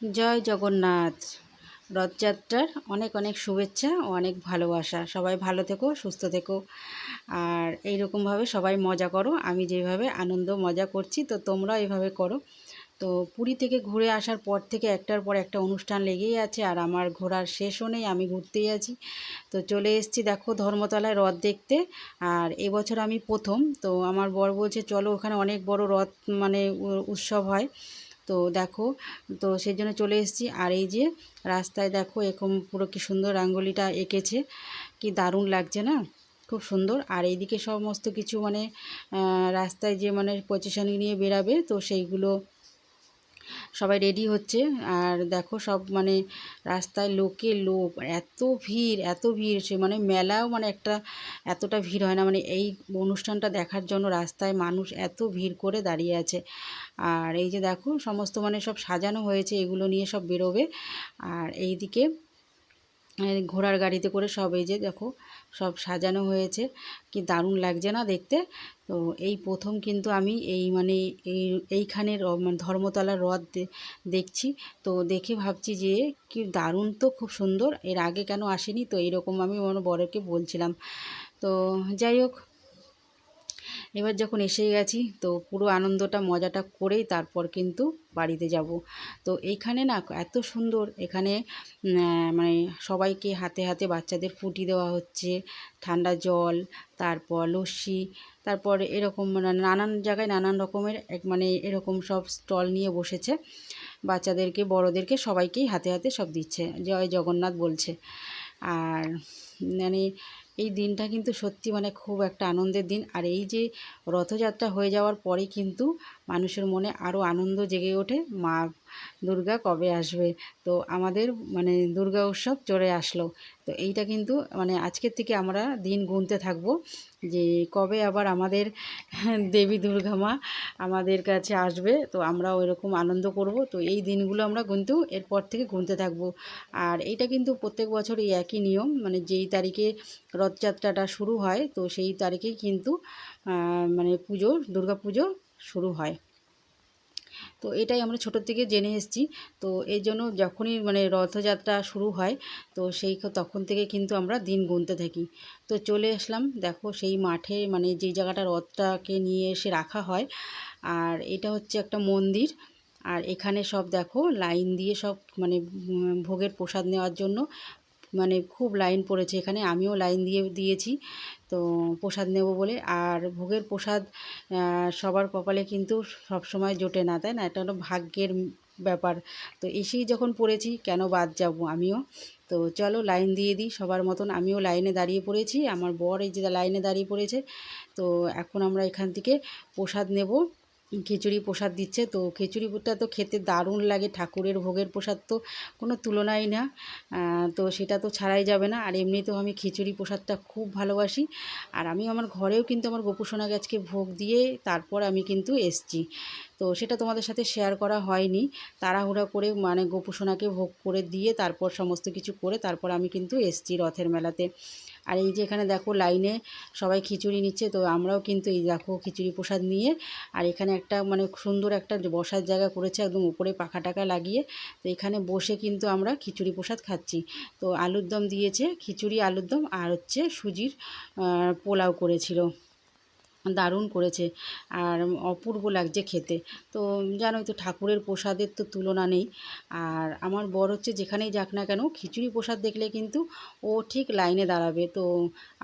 জয় জগন্নাথ। রথযাত্রার অনেক অনেক শুভেচ্ছা ও অনেক ভালোবাসা। সবাই ভালো থেকো, সুস্থ থেকো। আর এই রকমভাবে সবাই মজা করো। আমি যেভাবে আনন্দ, মজা করছি, তো তোমরা এভাবে করো। তো পুরী থেকে ঘুরে আসার পর থেকে একটার পর একটা অনুষ্ঠান লেগেই আছে আর আমার ঘোরার শেষও নেই, আমি ঘুরতেই আছি। তো চলে এসেছি দেখো ধর্মতলায় রথ দেখতে। আর এবছর আমি প্রথম। তো আমার বর বলছে, চলো ওখানে অনেক বড় রথ মানে উৎসব হয়। তো দেখো, তো সেই জন্য চলে এসেছি। আর এই যে রাস্তায় দেখো, এরকম পুরো কি সুন্দর রাঙ্গলিটা এঁকেছে। কি দারুণ লাগছে না? খুব সুন্দর। আর এইদিকে সমস্ত কিছু মানে রাস্তায় যে মানে পজিশন নিয়ে বেরাবে, তো সেইগুলো সবাই রেডি হচ্ছে। আর দেখো সব মানে রাস্তায় লোকে লোক এত ভিড় এত ভিড় সে মানে মেলাও মানে একটা এতটা ভিড় হয় না। মানে এই অনুষ্ঠানটা দেখার জন্য রাস্তায় মানুষ এত ভিড় করে দাঁড়িয়ে আছে। আর এই যে দেখো সমস্ত মানে সব সাজানো হয়েছে, এগুলো নিয়ে সব বেরোবে। আর এইদিকে ঘোড়ার গাড়িতে করে সব এই যে দেখো সব সাজানো হয়েছে। কি দারুণ লাগছে না দেখতে? তো এই প্রথম কিন্তু আমি এই মানে এই এইখানের মানে ধর্মতলার হ্রদ দেখছি। তো দেখে ভাবছি যে কি দারুণ তো, খুব সুন্দর। এর আগে কেন আসেনি? তো এরকম আমি আমার বরকে বলছিলাম। তো যাই হোক এবার যখন এসে গেছি, তো পুরো আনন্দটা, মজাটা করেই তারপর কিন্তু বাড়িতে যাব। তো এইখানে না এত সুন্দর, এখানে মানে সবাইকে হাতে হাতে বাচ্চাদের ফুটি দেওয়া হচ্ছে, ঠান্ডা জল, তারপর লস্যি, তারপর এরকম মানে নানান জায়গায় নানান রকমের এক মানে এরকম সব স্টল নিয়ে বসেছে। বাচ্চাদেরকে, বড়োদেরকে সবাইকেই হাতে হাতে সব দিচ্ছে, জয় জগন্নাথ বলছে। আর মানে এই দিনটা কিন্তু সত্যি মানে খুব একটা আনন্দের দিন। আর এই যে রথযাত্রা হয়ে যাওয়ার পরে কিন্তু মানুষের মনে আরও আনন্দ জেগে ওঠে, মা দুর্গা কবে আসবে? তো আমাদের মানে দুর্গা উৎসব চলে আসলো। তো এইটা কিন্তু মানে আজকের থেকে আমরা দিন গুনতে থাকব যে কবে আবার আমাদের দেবী দুর্গা মা আমাদের কাছে আসবে। তো আমরা ওই রকম আনন্দ করব। তো এই দিনগুলো আমরা কিন্তু এরপর থেকে গুনতে থাকব। আর এইটা কিন্তু প্রত্যেক বছর এই একই নিয়ম। মানে যেই তারিখে রথযাত্রাটা শুরু হয়, তো সেই তারিখেই কিন্তু মানে পুজো দুর্গা পুজো শুরু হয়। তো এটাই আমরা ছোটোর থেকে জেনে এসেছি। তো এই জন্য যখনই মানে রথযাত্রা শুরু হয়, তো সেই তখন থেকে কিন্তু আমরা দিন গুনতে থাকি। তো চলে আসলাম, দেখো সেই মাঠে মানে যেই জায়গাটা রথটাকে নিয়ে এসে রাখা হয়, আর এটা হচ্ছে একটা মন্দির। আর এখানে সব দেখো লাইন দিয়ে সব মানে ভোগের প্রসাদ নেওয়ার জন্য মানে খুব লাইন পড়েছে এখানে, আমিও লাইন দিয়ে, দিয়েছি। তো প্রসাদ নেব বলে, আর ভোগের প্রসাদ সবার কপালে কিন্তু সব সময় জোটে না, তাই না? এটা হলো ভাগ্যের ব্যাপার। তো এসেই যখন পড়েছি, কেন বাদ যাব আমিও? তো চলো লাইন দিয়ে দিই সবার মতন। আমিও লাইনে দাঁড়িয়ে পড়েছি, আমার বর এই যে লাইনে দাঁড়িয়ে পড়েছে। তো এখন আমরা এখান থেকে প্রসাদ নেব। খিচুড়ি প্রসাদ দিচ্ছে। তো খিচুড়িটা তো খেতে দারুণ লাগে। ঠাকুরের ভোগের প্রসাদ তো কোনো তুলনাই না। তো সেটা তো ছাড়াই যাবে না। আর এমনিতেও আমি খিচুড়ি প্রসাদটা খুব ভালোবাসি। আর আমি আমার ঘরেও কিন্তু আমার গোপুসোনা গাছকে ভোগ দিয়ে তারপর আমি কিন্তু এসছি। তো সেটা তোমাদের সাথে শেয়ার করা হয়নি। তাড়াহুড়া করে মানে গোপুসোনাকে ভোগ করে দিয়ে তারপর সমস্ত কিছু করে তারপর আমি কিন্তু এসছি রথের মেলাতে। আর এই যে এখানে দেখো লাইনে সবাই খিচুড়ি নিচ্ছে, তো আমরাও কিন্তু এই দেখো খিচুড়ি প্রসাদ নিয়ে আর এখানে একটা মানে সুন্দর একটা বসার জায়গা করেছে, একদম উপরে পাখা টাকা লাগিয়ে, তো এখানে বসে কিন্তু আমরা খিচুড়ি প্রসাদ খাচ্ছি। তো আলুর দম দিয়েছে, খিচুড়ি আলুর দম আর হচ্ছে সুজির পোলাও করেছিল। দারুণ করেছে আর অপূর্ব লাগছে খেতে। তো জানোই তো ঠাকুরের প্রসাদের তো তুলনা নেই। আর আমার বর হচ্ছে যেখানেই যাক না কেন, খিচুড়ি প্রসাদ দেখলে কিন্তু ও ঠিক লাইনে দাঁড়াবে। তো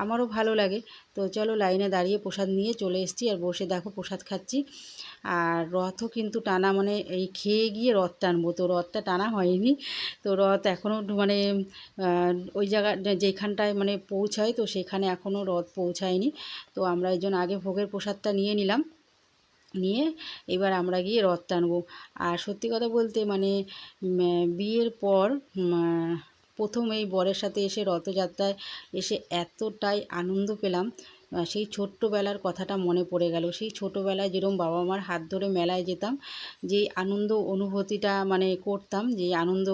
আমারও ভালো লাগে। তো চলো লাইনে দাঁড়িয়ে প্রসাদ নিয়ে চলে এসেছি আর বসে দেখো প্রসাদ খাচ্ছি। আর রথও কিন্তু টানা মানে এই খেয়ে গিয়ে রথ টানবো। তো রথটা টানা হয়নি। তো রথ এখনও মানে ওই জায়গা, যেখানটায় মানে পৌঁছায়, তো সেখানে এখনও রথ পৌঁছায়নি। তো আমরা এই জন্য আগে ভোগের প্রসাদটা নিয়ে নিলাম। নিয়ে এবার আমরা গিয়ে রথ টানবো আর সত্যি কথা বলতে মানে বিয়ের পর প্রথম এই বরের সাথে এসে রথযাত্রায় এসে এতটাই আনন্দ পেলাম। সেই ছোট্টবেলার কথাটা মনে পড়ে গেল। সেই ছোটোবেলায় যেরকম বাবা মার হাত ধরে মেলায় যেতাম যে আনন্দ অনুভূতিটা মানে করতাম যে আনন্দ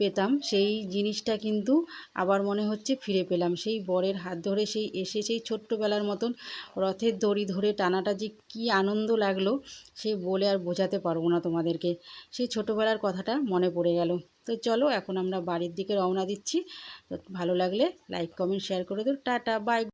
পেতাম, সেই জিনিসটা কিন্তু আবার মনে হচ্ছে ফিরে পেলাম। সেই বরের হাত ধরে সেই এসে সেই ছোট্টবেলার মতন রথের দড়ি ধরে টানাটা যে কী আনন্দ লাগল, সে বলে আর বোঝাতে পারব না তোমাদেরকে। সেই ছোটোবেলার কথাটা মনে পড়ে গেল। তো চলো এখন আমরা বাড়ির দিকে রওনা দিচ্ছি। তো ভালো লাগলে লাইক, কমেন্ট, শেয়ার করে দিও। Tata, bye.